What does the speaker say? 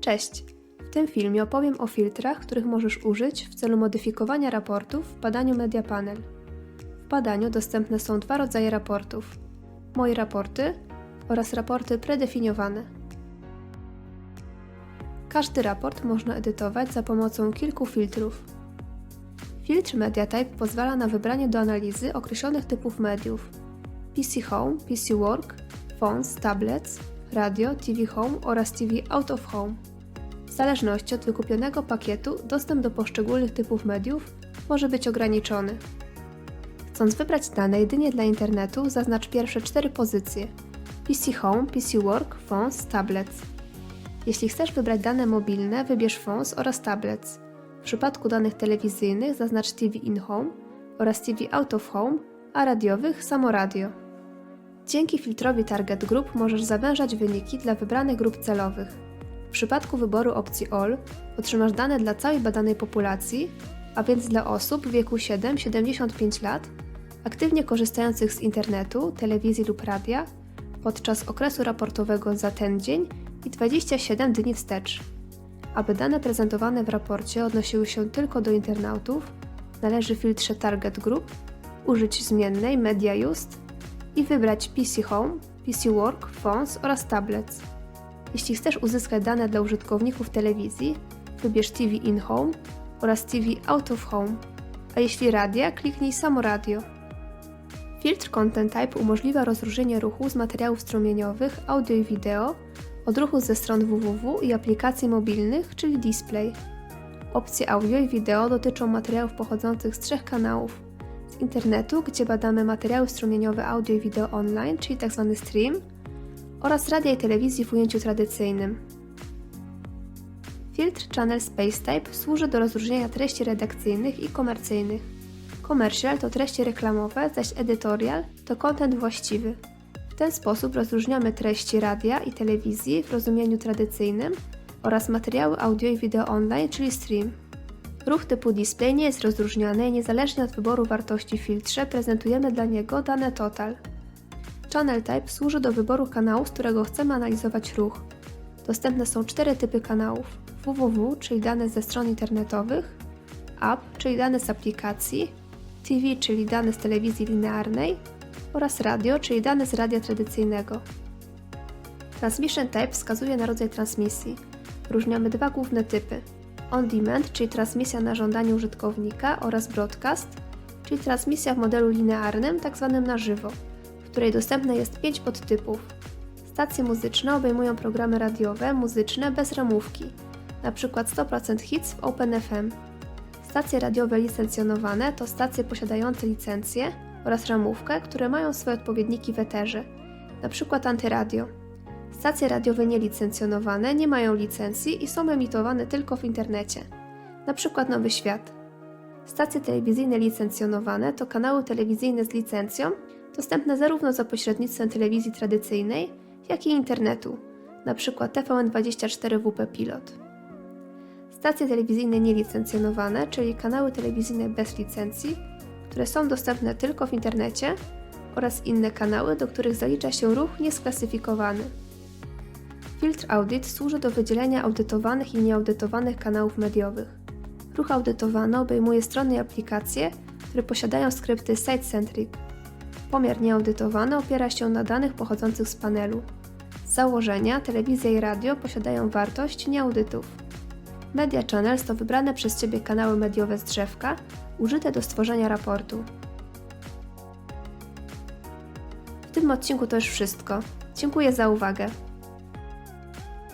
Cześć! W tym filmie opowiem o filtrach, których możesz użyć w celu modyfikowania raportów w badaniu Media Panel. W badaniu dostępne są dwa rodzaje raportów: moje raporty oraz raporty predefiniowane. Każdy raport można edytować za pomocą kilku filtrów. Filtr MediaType pozwala na wybranie do analizy określonych typów mediów PC Home, PC Work, phones, tablets, radio, TV Home oraz TV Out of Home. W zależności od wykupionego pakietu, dostęp do poszczególnych typów mediów może być ograniczony. Chcąc wybrać dane jedynie dla internetu, zaznacz pierwsze cztery pozycje: PC Home, PC Work, Phones, Tablets. Jeśli chcesz wybrać dane mobilne, wybierz Phones oraz Tablets. W przypadku danych telewizyjnych zaznacz TV in Home oraz TV Out of Home, a radiowych samo radio. Dzięki filtrowi Target Group możesz zawężać wyniki dla wybranych grup celowych. W przypadku wyboru opcji All otrzymasz dane dla całej badanej populacji, a więc dla osób w wieku 7-75 lat, aktywnie korzystających z internetu, telewizji lub radia podczas okresu raportowego za ten dzień i 27 dni wstecz. Aby dane prezentowane w raporcie odnosiły się tylko do internautów, należy w filtrze Target Group użyć zmiennej Media Used i wybrać PC Home, PC Work, Phones oraz Tablets. Jeśli chcesz uzyskać dane dla użytkowników telewizji, wybierz TV in Home oraz TV Out of Home, a jeśli radia, kliknij samo radio. Filtr Content Type umożliwia rozróżnienie ruchu z materiałów strumieniowych, audio i wideo od ruchu ze stron www i aplikacji mobilnych, czyli display. Opcje audio i wideo dotyczą materiałów pochodzących z trzech kanałów. Z internetu, gdzie badamy materiały strumieniowe audio i wideo online, czyli tzw. stream, oraz radia i telewizji w ujęciu tradycyjnym. Filtr Channel Space Type służy do rozróżnienia treści redakcyjnych i komercyjnych. Commercial to treści reklamowe, zaś editorial to content właściwy. W ten sposób rozróżniamy treści radia i telewizji w rozumieniu tradycyjnym oraz materiały audio i wideo online, czyli stream. Ruch typu display nie jest rozróżniany i niezależnie od wyboru wartości w filtrze prezentujemy dla niego dane total. Channel Type służy do wyboru kanału, z którego chcemy analizować ruch. Dostępne są cztery typy kanałów: www, czyli dane ze stron internetowych, app, czyli dane z aplikacji, TV, czyli dane z telewizji linearnej oraz radio, czyli dane z radia tradycyjnego. Transmission Type wskazuje na rodzaj transmisji. Wyróżniamy dwa główne typy: on demand, czyli transmisja na żądanie użytkownika oraz broadcast, czyli transmisja w modelu linearnym, tzw. na żywo której dostępne jest 5 podtypów. Stacje muzyczne obejmują programy radiowe, muzyczne bez ramówki, np. 100% hits w OpenFM. Stacje radiowe licencjonowane to stacje posiadające licencję oraz ramówkę, które mają swoje odpowiedniki w eterze, np. antyradio. Stacje radiowe nielicencjonowane nie mają licencji i są emitowane tylko w internecie, np. Nowy Świat. Stacje telewizyjne licencjonowane to kanały telewizyjne z licencją, dostępne zarówno za pośrednictwem telewizji tradycyjnej, jak i internetu, np. TVN24WP Pilot. Stacje telewizyjne nielicencjonowane, czyli kanały telewizyjne bez licencji, które są dostępne tylko w internecie oraz inne kanały, do których zalicza się ruch niesklasyfikowany. Filtr Audit służy do wydzielenia audytowanych i nieaudytowanych kanałów mediowych. Ruch audytowany obejmuje strony i aplikacje, które posiadają skrypty site-centric, Pomiar nieaudytowany opiera się na danych pochodzących z panelu. Z założenia telewizja i radio posiadają wartość nieaudytów. Media Channels to wybrane przez Ciebie kanały mediowe z drzewka, użyte do stworzenia raportu. W tym odcinku to już wszystko. Dziękuję za uwagę.